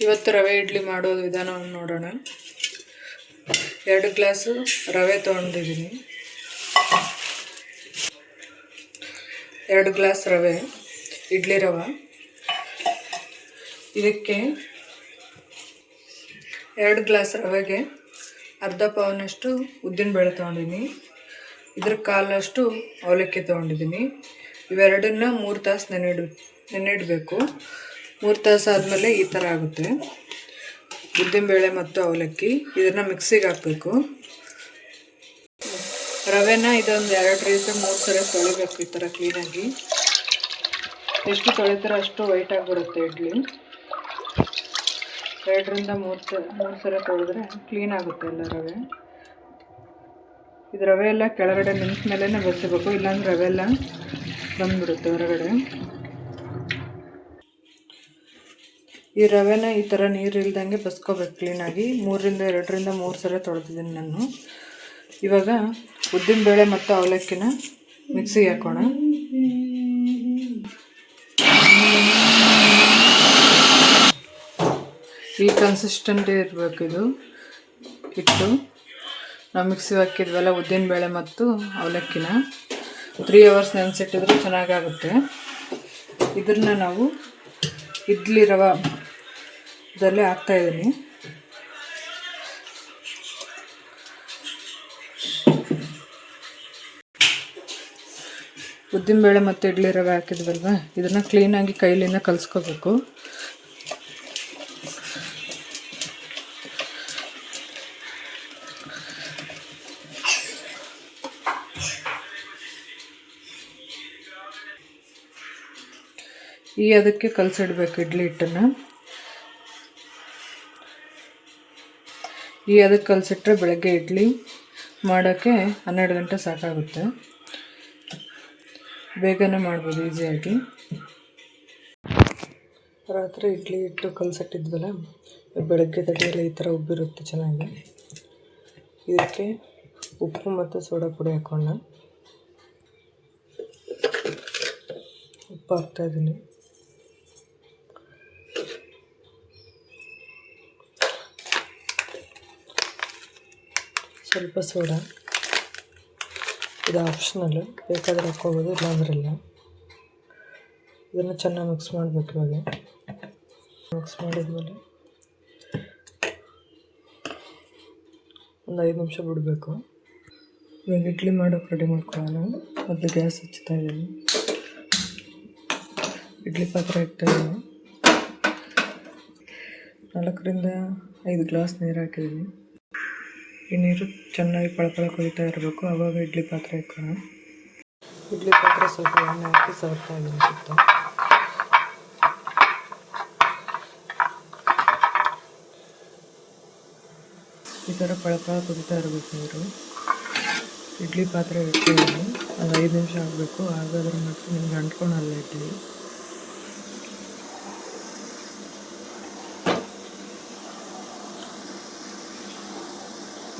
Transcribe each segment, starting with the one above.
ಇವತ್ತು ರವೆ ಇಡ್ಲಿ ಮಾಡೋ ವಿಧಾನವನ್ನು ನೋಡೋಣ. ಎರಡು ಗ್ಲಾಸು ರವೆ ತೊಗೊಂಡಿದ್ದೀನಿ. ಎರಡು ಗ್ಲಾಸ್ ರವೆ, ಇಡ್ಲಿ ರವೆ. ಇದಕ್ಕೆ ಎರಡು ಗ್ಲಾಸ್ ರವೆಗೆ ಅರ್ಧ ಪವನಷ್ಟು ಉದ್ದಿನಬೇಳೆ ತೊಗೊಂಡಿದ್ದೀನಿ. ಇದ್ರ ಕಾಲಷ್ಟು ಅವಲಕ್ಕಿ ತೊಗೊಂಡಿದ್ದೀನಿ. ಇವೆರಡನ್ನ ಮೂರು ತಾಸು ನೆನೆಯಿಡ್ ನೆನೆಯಿಡಬೇಕು ಮೂರು ತಾಸು ಆದಮೇಲೆ ಈ ಥರ ಆಗುತ್ತೆ. ಉದ್ದಿನಬೇಳೆ ಮತ್ತು ಅವಲಕ್ಕಿ ಇದನ್ನು ಮಿಕ್ಸಿಗೆ ಹಾಕಬೇಕು. ರವೆನ ಇದೊಂದು ಎರಡು ರೈಸ ಮೂರು ಸರಿ ತೊಳಿಬೇಕು ಈ ಥರ ಕ್ಲೀನಾಗಿ ಎಷ್ಟು ತೊಳಿತಾರೆ ಅಷ್ಟು ವೈಟ್ ಆಗಿಬಿಡುತ್ತೆ ಇಡ್ಲಿ. ಎರಡರಿಂದ ಮೂರು ಸ ಮೂರು ಸಲ ತೊಳೆದ್ರೆ ಕ್ಲೀನ್ ಆಗುತ್ತೆ ಎಲ್ಲ ರವೆ. ಇದು ರವೆ ಎಲ್ಲ ಕೆಳಗಡೆ ಮೇಲೇ ಬೆಸಬೇಕು ಇಲ್ಲಾಂದ್ರೆ ರವೆ ಎಲ್ಲ ಬಂದ್ಬಿಡುತ್ತೆ ಹೊರಗಡೆ. ಈ ರವೆನ ಈ ಥರ ನೀರು ಇಲ್ದಂಗೆ ಬಸ್ಕೋಬೇಕು ಕ್ಲೀನಾಗಿ ಮೂರರಿಂದ ಎರಡರಿಂದ ಮೂರು ಸಲ ತೊಳೆದಿದ್ದೀನಿ ನಾನು. ಇವಾಗ ಉದ್ದಿನಬೇಳೆ ಮತ್ತು ಅವಲಕ್ಕಿನ ಮಿಕ್ಸಿಗೆ ಹಾಕೋಣ. ಈ ಕನ್ಸಿಸ್ಟೆಂಟ್ ಇರಬೇಕು ಇದು. ಹಿಟ್ಟು ನಾವು ಮಿಕ್ಸಿ ಹಾಕಿದ್ವಲ್ಲ ಉದ್ದಿನಬೇಳೆ ಮತ್ತು ಅವಲಕ್ಕಿನ. ತ್ರೀ ಅವರ್ಸ್ ನೆನೆಸಿಟ್ಟಿದ್ರೆ ಚೆನ್ನಾಗಾಗುತ್ತೆ. ಇದನ್ನ ನಾವು ಇಡ್ಲಿ ರವೆ ಇದರಲ್ಲೇ ಹಾಕ್ತಾಯಿದ್ದೀನಿ ಉದ್ದಿನಬೇಳೆ ಮತ್ತು ಇಡ್ಲಿ ರವೆ ಹಾಕಿದ್ವಲ್ವ? ಇದನ್ನು ಕ್ಲೀನಾಗಿ ಕೈಲಿಂದ ಕಲಿಸ್ಕೋಬೇಕು. ಈ ಅದಕ್ಕೆ ಕಲಸಿಡ್ಬೇಕು ಇಡ್ಲಿ ಹಿಟ್ಟನ್ನು. ಈ ಅದಕ್ಕೆ ಕಲಸಿಟ್ರೆ ಬೆಳಗ್ಗೆ ಇಡ್ಲಿ ಮಾಡೋಕ್ಕೆ ಹನ್ನೆರಡು ಗಂಟೆ ಸಾಕಾಗುತ್ತೆ. ಬೇಗನೆ ಮಾಡ್ಬೋದು, ಈಸಿಯಾಗಿ. ರಾತ್ರಿ ಇಡ್ಲಿ ಇಟ್ಟು ಕಲಸಿಟ್ಟಿದ್ವಲ್ಲ, ಬೆಳಗ್ಗೆ ತಡೆಯಲ್ಲ ಈ ಥರ ಉಬ್ಬಿರುತ್ತೆ ಚೆನ್ನಾಗಿ. ಇದಕ್ಕೆ ಉಪ್ಪು ಮತ್ತು ಸೋಡಾ ಪುಡಿ ಹಾಕೋಣ. ಉಪ್ಪು ಹಾಕ್ತಾಯಿದ್ದೀನಿ ಸ್ವಲ್ಪ ಸೋಡಾ. ಇದು ಆಪ್ಷನಲ್ಲು ಬೇಕಾದರೆ ಹಾಕ್ಕೋಬೋದು, ಇಲ್ಲಾಂದ್ರಿಲ್ಲ. ಇದನ್ನು ಚೆನ್ನಾಗಿ ಮಿಕ್ಸ್ ಮಾಡಬೇಕು ಇವಾಗ. ಮಿಕ್ಸ್ ಮಾಡಿದ್ಮೇಲೆ ಒಂದು ಐದು ನಿಮಿಷ ಬಿಡಬೇಕು. ಇವಾಗ ಇಡ್ಲಿ ಮಾಡೋಕೆ ರೆಡಿ ಮಾಡ್ಕೊಳ್ಳೋಣ. ಮೊದಲು ಗ್ಯಾಸ್ ಹಚ್ಚುತ್ತಾ ಇದ್ದೀನಿ. ಇಡ್ಲಿ ಪಾತ್ರೆ ಇಡ್ತಾ ನಾಲ್ಕರಿಂದ ಐದು ಗ್ಲಾಸ್ ನೀರು ಹಾಕಿದ್ದೀನಿ. ಈ ನೀರು ಚೆನ್ನಾಗಿ ಪಳಪಳ ಕುದಿತಾ ಇರಬೇಕು. ಆವಾಗ ಇಡ್ಲಿ ಪಾತ್ರೆ ಇಕ್ಕೋಣ ಇಡ್ಲಿ ಪಾತ್ರೆ ಸ್ವಲ್ಪ ಎಣ್ಣೆ ಹಾಕಿ ಸವರ್ತಾ ಇದ್ದೀನಿ ಈ ಥರ ಪಳಪಳ ಕುದೀತಾ ಇರಬೇಕು ನೀರು ಇಡ್ಲಿ ಪಾತ್ರೆ ಇಟ್ಟಿದ್ದೀನಿ ಅದು ಐದು ನಿಮಿಷ ಆಗಬೇಕು. ಹಾಗಾದ್ರೆ ಮತ್ತೆ ನಿಮ್ಗೆ ಅಂಟ್ಕೊಳಲ್ಲ ಇಡ್ಲಿ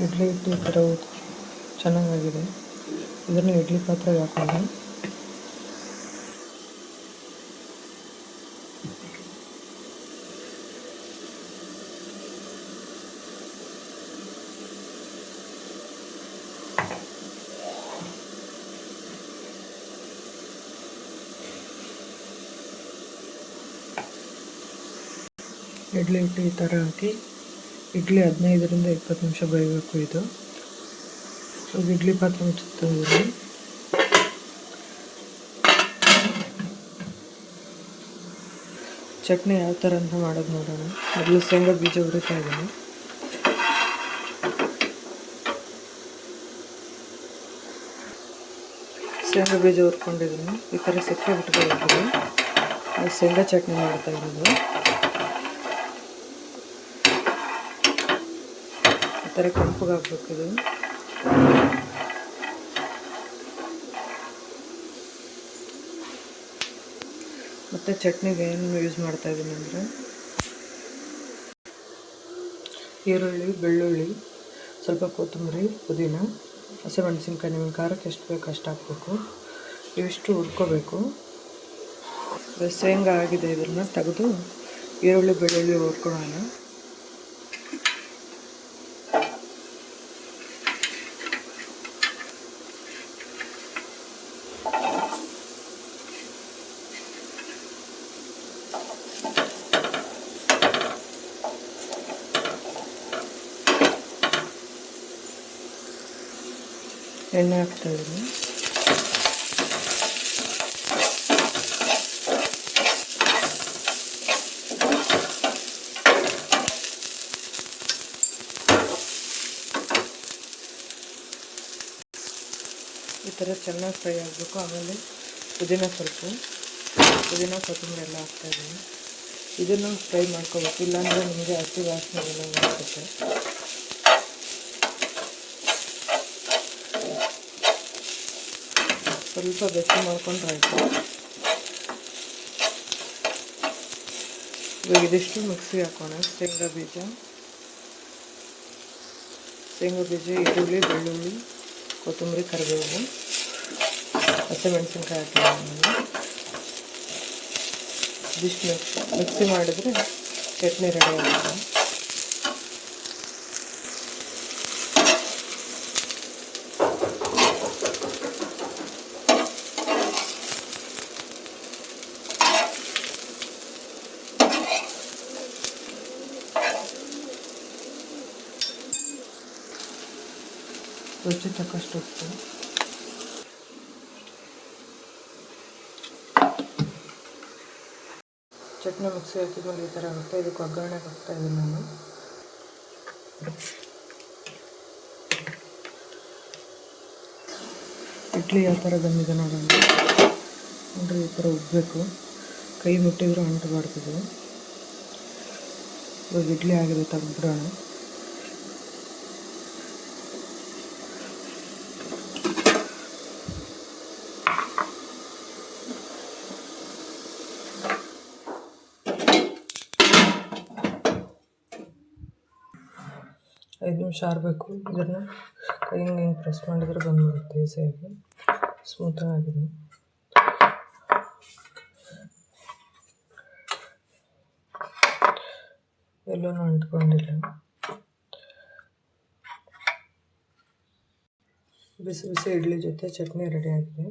ಇಡ್ಲಿ ಈ ಥರ ಚೆನ್ನಾಗಾಗಿದೆ. ಇದನ್ನು ಇಡ್ಲಿ ಪಾತ್ರೆಗೆ ಹಾಕೋಣ ಇಡ್ಲಿ ಇಟ್ಟು ಈ ಥರ ಹಾಕಿ ಇಡ್ಲಿ ಹದಿನೈದರಿಂದ ಇಪ್ಪತ್ತು ನಿಮಿಷ ಬೇಯಬೇಕು ಇದು. ಸೊ ಇಡ್ಲಿ ಪಾತ್ರೆ ಮುಚ್ಚಿದ್ದೀನಿ ಚಟ್ನಿ ಯಾವ ಥರ ಅಂತ ಮಾಡೋದು ನೋಡೋಣ. ಮೊದಲು ಶೇಂಗಾ ಬೀಜ ಹುರಿತಾ ಇದ್ದೀನಿ. ಶೇಂಗಾ ಬೀಜ ಹುರ್ಕೊಂಡಿದ್ದೀನಿ. ಈ ಥರ ಸಕ್ಕರೆ ಬಿಟ್ಕೊಂಡಿದ್ದೀನಿ ಶೇಂಗಾ ಚಟ್ನಿ ಮಾಡ್ತಾ ಇರೋದು. ಥರ ಇದು ಮತ್ತು ಚಟ್ನಿಗೆ ಏನು ಯೂಸ್ ಮಾಡ್ತಾ ಇದ್ದೀನಿ ಅಂದರೆ? ಈರುಳ್ಳಿ, ಬೆಳ್ಳುಳ್ಳಿ, ಸ್ವಲ್ಪ ಕೊತ್ತಂಬರಿ, ಪುದೀನ, ಹಸಿಮೆಣಸಿನ್ಕಾಯಿ, ನಿಮಗೆ ಖಾರಕ್ಕೆ ಎಷ್ಟು ಬೇಕು ಅಷ್ಟು ಹಾಕ್ಬೇಕು. ಇವಿಷ್ಟು ಹುರ್ಕೋಬೇಕು. ಶೇಂಗಾ ಆಗಿದೆ ಇದನ್ನು ತೆಗೆದು ಈರುಳ್ಳಿ, ಬೆಳ್ಳುಳ್ಳಿ ಹುರ್ಕೊಳ್ಳೋಣ. ಎಣ್ಣೆ ಹಾಕ್ತಾ ಇದ್ದೀನಿ ಈ ಥರ ಚೆನ್ನಾಗಿ ಫ್ರೈ ಆಗಬೇಕು ಆಮೇಲೆ ಪುದೀನ ಸೊಪ್ಪು ಪುದೀನ ಕೊತ್ತಂಬರಿ ಎಲ್ಲ ಹಾಕ್ತಾಯಿದ್ದೀನಿ ಇದನ್ನು ಫ್ರೈ ಮಾಡ್ಕೋಬೇಕು ಇಲ್ಲಾಂದರೆ ನಿಮಗೆ ಹಸಿ ವಾಸನೆ ಎಲ್ಲ ಬರುತ್ತೆ ಸ್ವಲ್ಪ ಬೆಚ್ಚ ಮಾಡ್ಕೊಂಡ್ರೆ ಆಯಿತು? ಇವಾಗ ಇದಿಷ್ಟು ಮಿಕ್ಸಿಗೆ ಹಾಕೋಣ. ಶೇಂಗಾ ಬೀಜ. ಶೇಂಗಾ ಬೀಜ, ಈರುಳ್ಳಿ, ಬೆಳ್ಳುಳ್ಳಿ, ಕೊತ್ತಂಬರಿ ಕರಿಬೇವು ಹಸಿಮೆಣಸಿನ್ಕಾಯಿ ಹಾಕಿದ್ದೀನಿ ಇದಿಷ್ಟು ಮಿಕ್ಸ್ ಮಿಕ್ಸಿ ಮಾಡಿದ್ರೆ ಚಟ್ನಿ ರೆಡಿ ಆಗುತ್ತೆ. ರುಚಿ ತಕ್ಕಷ್ಟು ಉಪ್ಪು ಚಟ್ನಿ ಮಿಕ್ಸಿ ಹಾಕಿದ್ಮೇಲೆ ಈ ಥರ ಆಗುತ್ತೆ ಇದಕ್ಕೆ ಒಗ್ಗರಣೆಗೆ ಹಾಕ್ತಾ ಇದ್ದೀನಿ ನಾನು. ಇಡ್ಲಿ ಯಾವ ಥರ ಬಂದಿದೆ ನೋಡೋಣ. ನೋಡ್ರಿ ಈ ಥರ ಉಬ್ಬಬೇಕು ಕೈ ಮುಟ್ಟಿದ್ರು ಅಂಟಬಾರ್ದು ಇವಾಗ ಇಡ್ಲಿ ಆಗಿದೆ ತೆಗ್ದ್ಬಿಡೋಣ. ಐದು ನಿಮಿಷ ಆರಬೇಕು ಇದನ್ನು ಕೈ ಹಿಂಗೆ ಪ್ರೆಸ್ ಮಾಡಿದರೆ ಬಂದ್ಬಿಡುತ್ತೆ ಈಸಿಯಾಗಿ ಸ್ಮೂತಾಗಿದೆ ಎಲ್ಲೂ ಅಂಟ್ಕೊಂಡಿಲ್ಲ. ಬಿಸಿ ಬಿಸಿ ಇಡ್ಲಿ ಜೊತೆ ಚಟ್ನಿ ರೆಡಿ ಆಗಿದೆ.